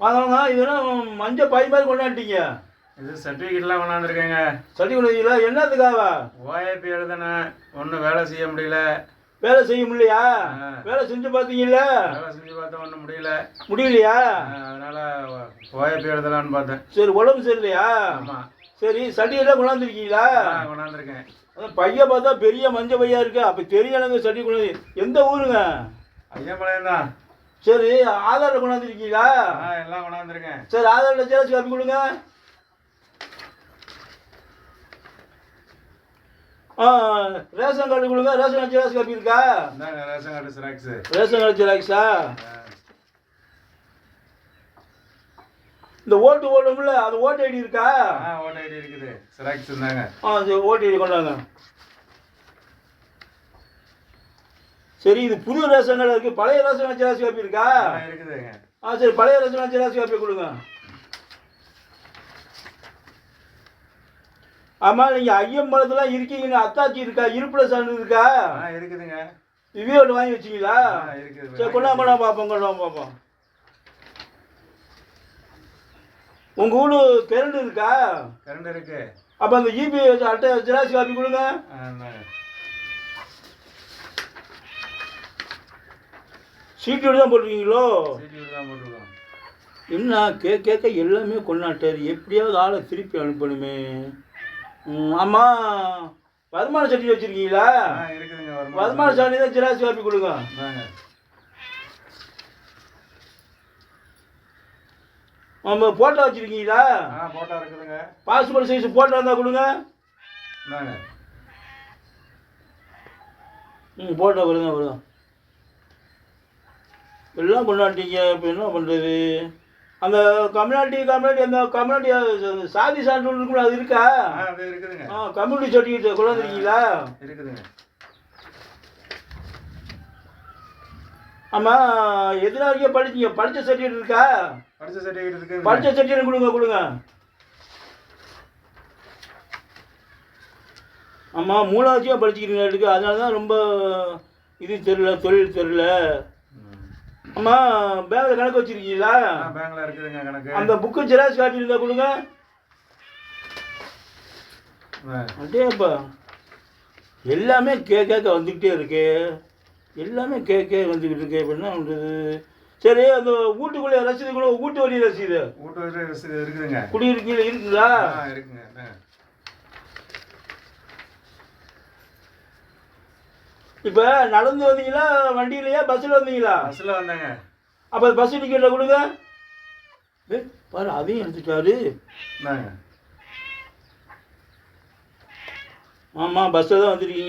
வாங்க இதெல்லாம் மஞ்சள் பை மாதிரி கொண்டாட்டிங்க இது சர்டிஃபிகேட்லாம் கொண்டாந்துருக்கேங்க. சட்டி கொண்டாந்தீங்களா என்னத்துக்காக? ஓஏபி எழுதுனேன். ஒன்றும் வேலை செய்ய முடியல. வேலை செய்ய முடியலையா. வேலை செஞ்சு பார்த்தீங்கல்ல வேலை செஞ்சு பார்த்தா ஒன்றும் முடியல. முடியலையா? அதனால ஓஏபி எழுதலான்னு பார்த்தேன். சரி உடம்பு சரியில்லையா? ஆமாம் சரி சட்டியெல்லாம் கொண்டாந்துருக்கீங்களா? கொண்டாந்துருக்கேன். அதான் பையன் பார்த்தா பெரிய மஞ்சள் பையா இருக்கு. அப்போ தெரிய எனக்கு சட்டி கொண்டாந்து எந்த ஊருங்க? ஐயம்பாளையம் தான் சரி ஆதாரில் கொண்டாந்துருக்கீங்களா ஆ எல்லாம் கொண்டாந்துருக்கேன். சரி ஆதாரில் ஜெராக்ஸ் காப்பி கொடுங்க. ஆ ரேஷன் கார்டு கொடுங்க. ரேஷன் கார்டு ஜெராக்ஸ் காப்பி இருக்கா ration card xerox ration card ஜெராக்ஸா இந்த ஓட்டு ஓடும்ல அது ஓட்டு ஐடி இருக்கா? ஓட்ட ஐடி இருக்குது. சிராக்ஸ் இருந்தாங்க ஆ சரி ஓட்டு ஐடி கொண்டாங்க சரி இது புது ரேஷன் கார்டு இருக்கு. பழைய ரேஷன் கார்டு ஜெராக்ஸ் காப்பி இருக்கா? இருக்குதுங்க. ஆ சரி பழைய ரேஷன் கார்டு ஜெராக்ஸ் காப்பி கொடுங்க. ஆமாம் நீங்கள் ஐயம்பலத்தில் இருக்கீங்கன்னு அத்தாச்சி இருக்கா? இருப்பில் சான்று இருக்கா? இருக்குதுங்க. இவே ஒன்று வாங்கி வச்சிங்களா? சரி கொண்டா கொண்டா பார்ப்போம் கொண்டா பார்ப்போம். உங்கள் வீடு கரண்ட் இருக்கா? கரண்ட் இருக்கு. அப்போ அந்த இபி அட்டை ஜெராக்ஸ் காப்பி கொடுங்க ஆ இந்தாங்க சீட்டு தான் போட்டிருக்கீங்களோ? சிடிவி தான் போட்டிருக்கோம். என்ன கேட்க கேட்க எல்லாமே கொண்டாட்டார். எப்படியாவது ஆளை திருப்பி அனுப்பணுமே. ஆமாம் வருமான சர்டிஃபிகேட் வச்சுருக்கீங்களா? வருமான சான்றிதழ் தான் ஜெராக்ஸ் காப்பி கொடுங்க. ஆமாம் ஃபோட்டோ வச்சுருக்கீங்களா? ஆ போட்டோ இருக்குதுங்க. பாஸ்போர்ட் சைஸ் ஃபோட்டோ இருந்தால் கொடுங்க. ம் ஃபோட்டோ வருங்க வருங்க எல்லாம் கொண்டாடிட்டீங்க இப்போ என்ன பண்ணுறது அந்த கம்யூனிட்டி கம்யூனிட்டி அந்த கம்யூனிட்டி சாதி சான்றிதழ் இருக்குல்ல அது இருக்கா? அது இருக்குதுங்க. ஆ கம்யூனிட்டி சர்டிஃபிகேட் கொண்டாந்துருக்கீங்களா இருக்குதுங்க. ஆமாம் எத்தனை வரைக்கும் படிச்சீங்க படித்த சர்டிஃபிகேட் இருக்கா? படிச்ச சர்டிஃபிகேட் இருக்குதுங்க. படித்த சர்டிஃபிகேட் கொடுங்க கொடுங்க. ஆமாம் மூணாவதும் படிச்சுக்கிறீங்க இருக்கு அதனால தான் ரொம்ப இது தெரில தொழில் தெரில ம். ஆமாம் பேங்கில் கணக்கு வச்சுருக்கீங்களா? பேங்க்ல இருக்குதுங்க கணக்கு. அந்த புக்கு ஜெராக்ஸ் காப்பி இருந்தால் கொடுங்க. ஆ. அடேப்பா எல்லாமே கே கேட்க வந்துக்கிட்டே இருக்கு. எல்லாமே கே கே வந்துக்கிட்டு இருக்கு. இப்போ என்ன பண்ணுறது சரி அந்த வீட்டுக்குள்ளே ரசீது கூட. வீட்டு வரி ரசீது. வீட்டு வரி ரசீது இருக்குதுங்க. குடியிருக்கீங்க இருக்குங்களா? இருக்குங்க. இப்போ நடந்து வந்தீங்களா? வண்டியிலையா? பஸ்ஸில் வந்தீங்களா? பஸ்ஸில் வந்தேங்க. அப்போ பஸ் டிக்கெட்டை கொடுங்க. ஏ பாரு அதையும் எடுத்துட்டாரு ஆமாம் பஸ்ஸில் தான் வந்திருக்கீங்க.